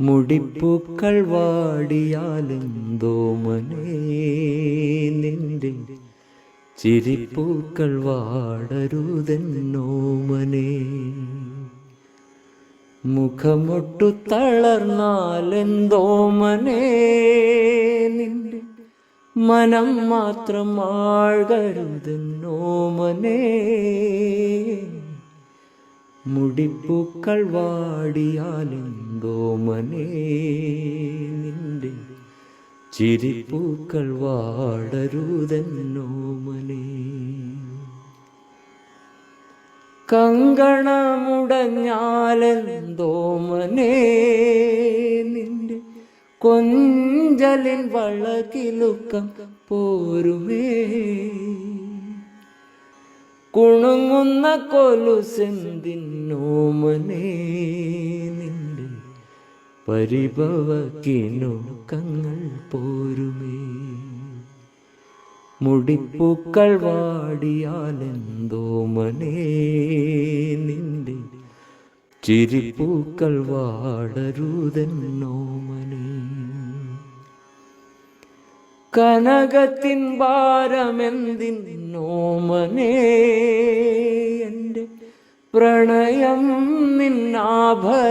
മുടിപ്പൂക്കൾ വാടിയാലെന്തോ മനേ നിന്റെ. ചിരിപ്പൂക്കൾ വാടരുതെന്നോ മനേ. മുഖമൊട്ടു തളർന്നാലെന്തോ മനേ നിന്റെ. മനം മാത്രം ആഴ്കരുതെന്നോ മനെ. മുടിപ്പൂക്കൾ വാടിയാലെന്തോ മനേ നിന്റെ ചിരിപ്പൂക്കൾ വാടരുതെന്നോ മനേ കങ്കണമുടഞ്ഞാലെന്തോ മനേ നിന്റെ കൊഞ്ചലിൻ വളകിലുക്കം പോരുമേ. കുണുങ്ങുന്ന കൊലുസെന്തിന്നോമനേ നിന്റെ പരിഭവക്കിനുക്കങ്ങൾ പോരുമേ? മുടിപ്പൂക്കൾ വാടിയാലെന്തോ മനേ ചിരിപ്പൂക്കൾ വാടരുതെന്നോ മനേ കനകത്തിൻ ഭാരമെന്തിന്നോമനേ എന്റെ പ്രണയം നിന്നാഭരണമല്ലയോ?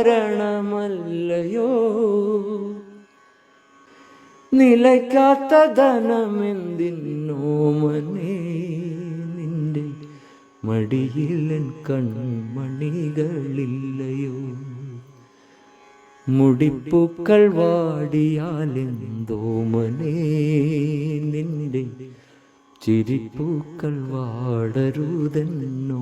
നിലയ്ക്കാത്ത ധനമെന്തിന്നോമനേ നിന്റെ മടിയിലൻ കൺമണികളില്ലയോ? മുടിപ്പൂക്കൾ വാടിയാലെന്തോ മനേ നിന്റെ ചിരിപ്പൂക്കൾ വാടരുതെന്നോ